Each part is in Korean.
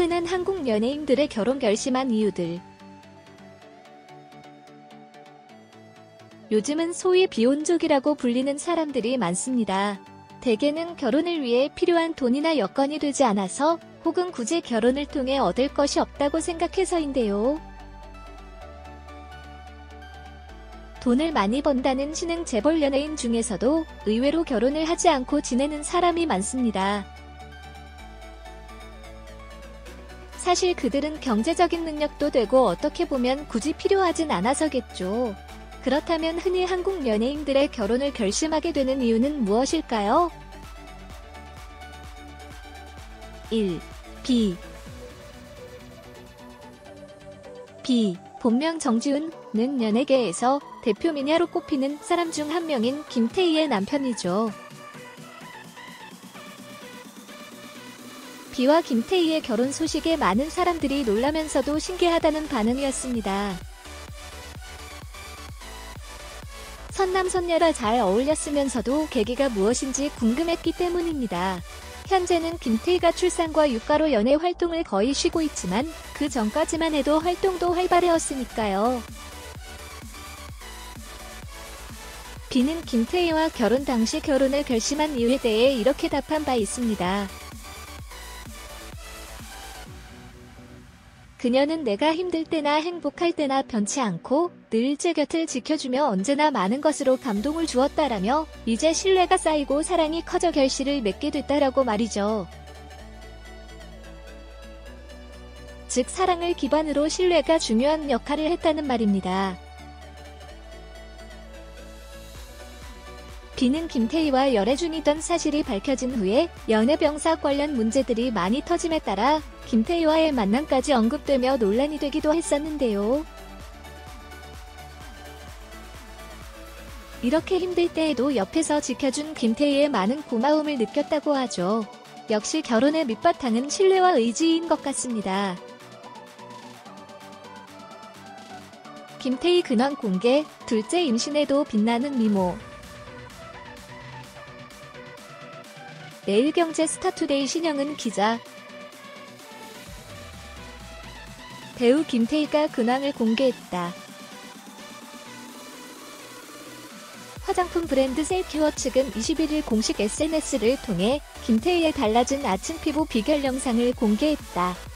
흔한 한국 연예인들의 결혼 결심한 이유들. 요즘은 소위 비혼족이라고 불리는 사람들이 많습니다. 대개는 결혼을 위해 필요한 돈이나 여건이 되지 않아서 혹은 굳이 결혼을 통해 얻을 것이 없다고 생각해서인데요. 돈을 많이 번다는 신흥 재벌 연예인 중에서도 의외로 결혼을 하지 않고 지내는 사람이 많습니다. 사실 그들은 경제적인 능력도 되고 어떻게 보면 굳이 필요하진 않아서겠죠. 그렇다면 흔히 한국 연예인들의 결혼을 결심하게 되는 이유는 무엇일까요? 1. B B. 본명 정지훈는 연예계에서 대표 미녀로 꼽히는 사람 중 한 명인 김태희의 남편이죠. 비와 김태희의 결혼 소식에 많은 사람들이 놀라면서도 신기하다는 반응이었습니다. 선남선녀라 잘 어울렸으면서도 계기가 무엇인지 궁금했기 때문입니다. 현재는 김태희가 출산과 육가로 연애 활동을 거의 쉬고 있지만 그 전까지만 해도 활동도 활발해왔으니까요. 비는 김태희와 결혼 당시 결혼을 결심한 이유에 대해 이렇게 답한 바 있습니다. 그녀는 내가 힘들 때나 행복할 때나 변치 않고 늘 제 곁을 지켜주며 언제나 많은 것으로 감동을 주었다라며 이제 신뢰가 쌓이고 사랑이 커져 결실을 맺게 됐다라고 말이죠. 즉 사랑을 기반으로 신뢰가 중요한 역할을 했다는 말입니다. 비는 김태희와 열애 중이던 사실이 밝혀진 후에 연애병사 관련 문제들이 많이 터짐에 따라 김태희와의 만남까지 언급되며 논란이 되기도 했었는데요. 이렇게 힘들 때에도 옆에서 지켜준 김태희의 많은 고마움을 느꼈다고 하죠. 역시 결혼의 밑바탕은 신뢰와 의지인 것 같습니다. 김태희 근황 공개, 둘째 임신에도 빛나는 미모. 매일경제 스타투데이 신영은 기자 배우 김태희가 근황을 공개했다. 화장품 브랜드 셀큐어 측은 21일 공식 SNS를 통해 김태희의 달라진 아침 피부 비결 영상을 공개했다.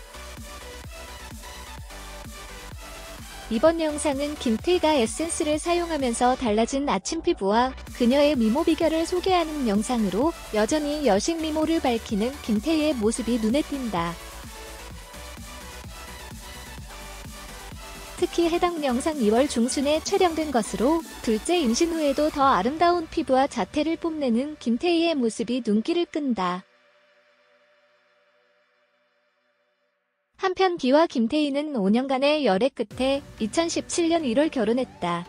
이번 영상은 김태희가 에센스를 사용하면서 달라진 아침 피부와 그녀의 미모 비결을 소개하는 영상으로 여전히 여식 미모를 밝히는 김태희의 모습이 눈에 띈다. 특히 해당 영상 2월 중순에 촬영된 것으로 둘째 임신 후에도 더 아름다운 피부와 자태를 뽐내는 김태희의 모습이 눈길을 끈다. 한편 비와 김태희는 5년간의 열애 끝에 2017년 1월 결혼했다.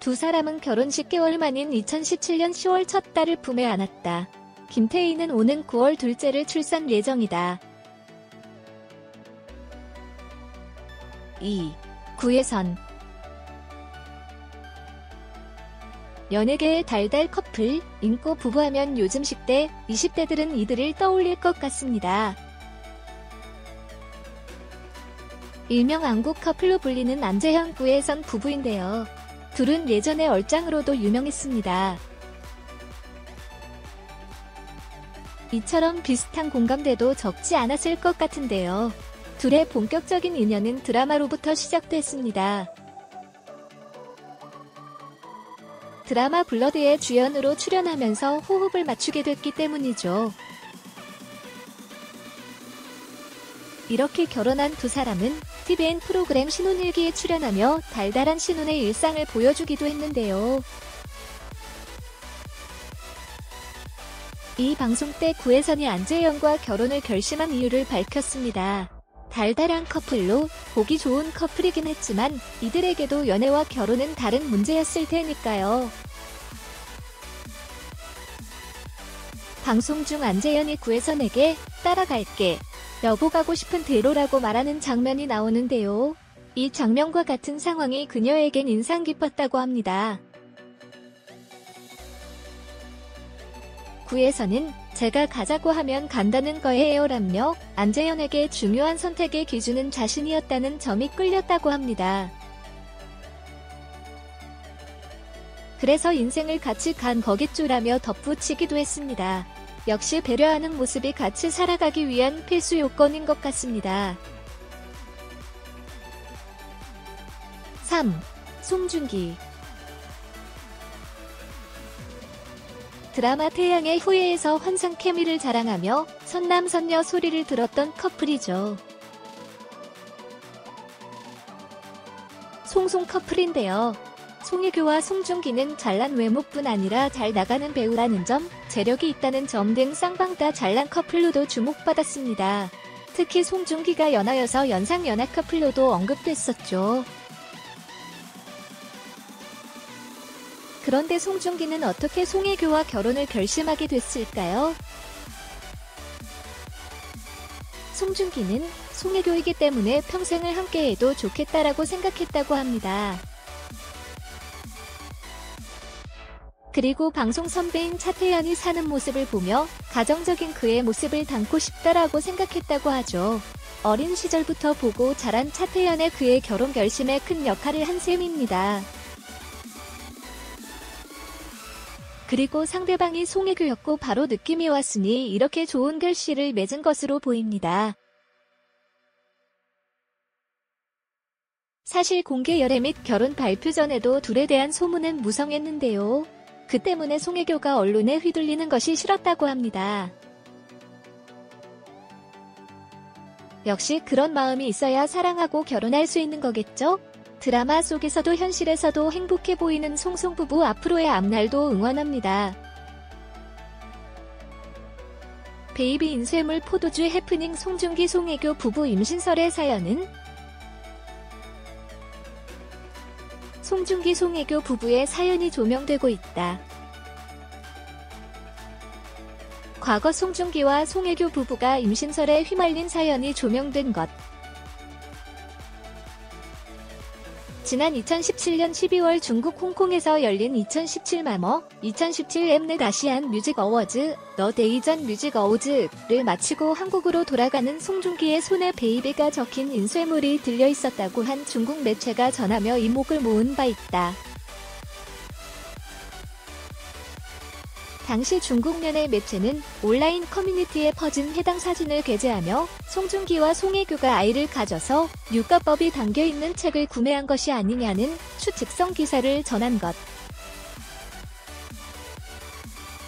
두 사람은 결혼 10개월 만인 2017년 10월 첫 딸을 품에 안았다. 김태희는 오는 9월 둘째를 출산 예정이다. 2. 구혜선 연예계의 달달 커플, 인고 부부하면 요즘 10대, 20대들은 이들을 떠올릴 것 같습니다. 일명 안국 커플로 불리는 안재현 구혜선 부부인데요. 둘은 예전에 얼짱으로도 유명했습니다. 이처럼 비슷한 공감대도 적지 않았을 것 같은데요. 둘의 본격적인 인연은 드라마로부터 시작됐습니다. 드라마 블러드의 주연으로 출연하면서 호흡을 맞추게 됐기 때문이죠. 이렇게 결혼한 두 사람은 TVN 프로그램 신혼일기에 출연하며 달달한 신혼의 일상을 보여주기도 했는데요. 이 방송 때 구혜선이 안재영과 결혼을 결심한 이유를 밝혔습니다. 달달한 커플로 보기 좋은 커플이긴 했지만 이들에게도 연애와 결혼은 다른 문제였을 테니까요. 방송 중 안재현이 구혜선에게 따라갈게. 여보 가고 싶은 대로라고 말하는 장면이 나오는데요. 이 장면과 같은 상황이 그녀에겐 인상 깊었다고 합니다. 구혜선은 제가 가자고 하면 간다는 거예요 라며 안재현에게 중요한 선택의 기준은 자신이었다는 점이 끌렸다고 합니다. 그래서 인생을 같이 간 거겠죠라며 덧붙이기도 했습니다. 역시 배려하는 모습이 같이 살아가기 위한 필수 요건인 것 같습니다. 3. 송중기 드라마 태양의 후예에서 환상 케미를 자랑하며 선남선녀 소리를 들었던 커플이죠. 송송 커플인데요. 송혜교와 송중기는 잘난 외모뿐 아니라 잘 나가는 배우라는 점, 재력이 있다는 점 등 쌍방 다 잘난 커플로도 주목받았습니다. 특히 송중기가 연하여서 연상 연하 커플로도 언급됐었죠. 그런데 송중기는 어떻게 송혜교와 결혼을 결심하게 됐을까요? 송중기는 송혜교이기 때문에 평생을 함께해도 좋겠다라고 생각했다고 합니다. 그리고 방송 선배인 차태현이 사는 모습을 보며 가정적인 그의 모습을 담고 싶다라고 생각했다고 하죠. 어린 시절부터 보고 자란 차태현의 그의 결혼 결심에 큰 역할을 한 셈입니다. 그리고 상대방이 송혜교였고 바로 느낌이 왔으니 이렇게 좋은 결실을 맺은 것으로 보입니다. 사실 공개 열애 및 결혼 발표 전에도 둘에 대한 소문은 무성했는데요. 그 때문에 송혜교가 언론에 휘둘리는 것이 싫었다고 합니다. 역시 그런 마음이 있어야 사랑하고 결혼할 수 있는 거겠죠? 드라마 속에서도 현실에서도 행복해 보이는 송송 부부 앞으로의 앞날도 응원합니다. 베이비 인쇄물 포도주 해프닝 송중기 송혜교 부부 임신설의 사연은 송중기 송혜교 부부의 사연이 조명되고 있다. 과거 송중기와 송혜교 부부가 임신설에 휘말린 사연이 조명된 것. 지난 2017년 12월 중국 홍콩에서 열린 2017 마머 2017 엠넷 아시안 뮤직 어워즈 너 데이전 뮤직 어워즈를 마치고 한국으로 돌아가는 송중기의 손에 베이비가 적힌 인쇄물이 들려 있었다고 한 중국 매체가 전하며 이목을 모은 바 있다. 당시 중국면의 매체는 온라인 커뮤니티에 퍼진 해당 사진을 게재하며 송중기와 송혜교가 아이를 가져서 육가법이 담겨있는 책을 구매한 것이 아니냐는 추측성 기사를 전한 것.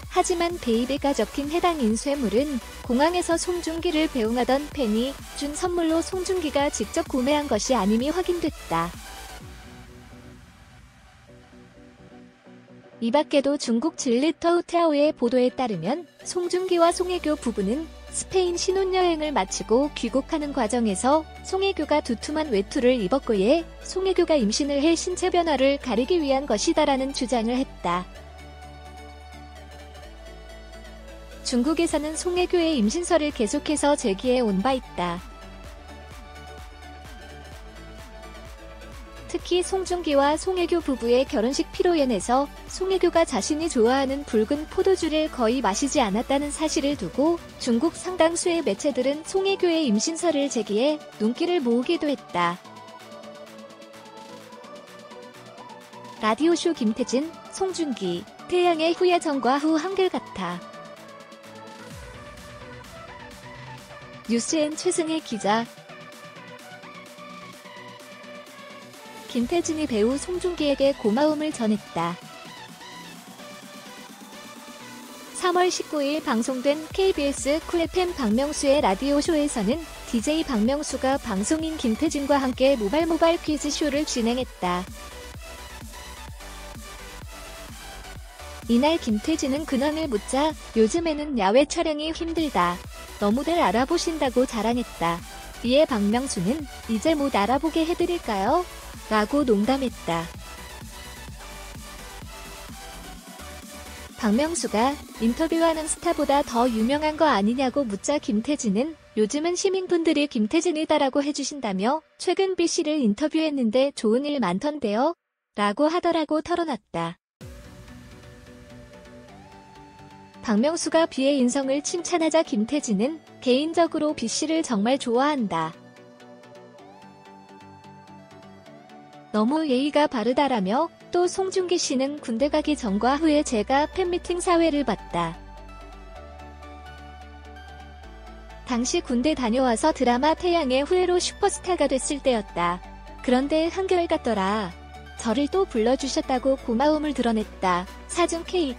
하지만 베이비가 적힌 해당 인쇄물은 공항에서 송중기를 배웅하던 팬이 준 선물로 송중기가 직접 구매한 것이 아님이 확인됐다. 이 밖에도 중국 진리터 우타오의 보도에 따르면 송중기와 송혜교 부부는 스페인 신혼여행을 마치고 귀국하는 과정에서 송혜교가 두툼한 외투를 입었고에 송혜교가 임신을 해 신체 변화를 가리기 위한 것이다라는 주장을 했다. 중국에서는 송혜교의 임신설을 계속해서 제기해 온 바 있다. 특히 송중기와 송혜교 부부의 결혼식 피로연에서 송혜교가 자신이 좋아하는 붉은 포도주를 거의 마시지 않았다는 사실을 두고 중국 상당수의 매체들은 송혜교의 임신설을 제기해 눈길을 모으기도 했다. 라디오쇼 김태진, 송중기, 태양의 후예 전과 후 한결같아. 뉴스엔 최승혜 기자, 김태진이 배우 송중기에게 고마움을 전했다. 3월 19일 방송된 KBS 쿨 FM 박명수의 라디오쇼에서는 DJ 박명수가 방송인 김태진과 함께 모발모발 퀴즈쇼를 진행했다. 이날 김태진은 근황을 묻자 요즘에는 야외 촬영이 힘들다. 너무들 알아보신다고 자랑했다. 이에 박명수는 이제 못 알아보게 해드릴까요? 라고 농담했다. 박명수가 인터뷰하는 스타보다 더 유명한 거 아니냐고 묻자 김태진은 요즘은 시민분들이 김태진이다라고 해주신다며 최근 B씨를 인터뷰했는데 좋은 일 많던데요? 라고 하더라고 털어놨다. 박명수가 B의 인성을 칭찬하자 김태진은 개인적으로 B씨를 정말 좋아한다. 너무 예의가 바르다라며 또 송중기 씨는 군대 가기 전과 후에 제가 팬미팅 사회를 봤다. 당시 군대 다녀와서 드라마 태양의 후예로 슈퍼스타가 됐을 때였다. 그런데 한결같더라. 저를 또 불러주셨다고 고마움을 드러냈다. 사준 케이크.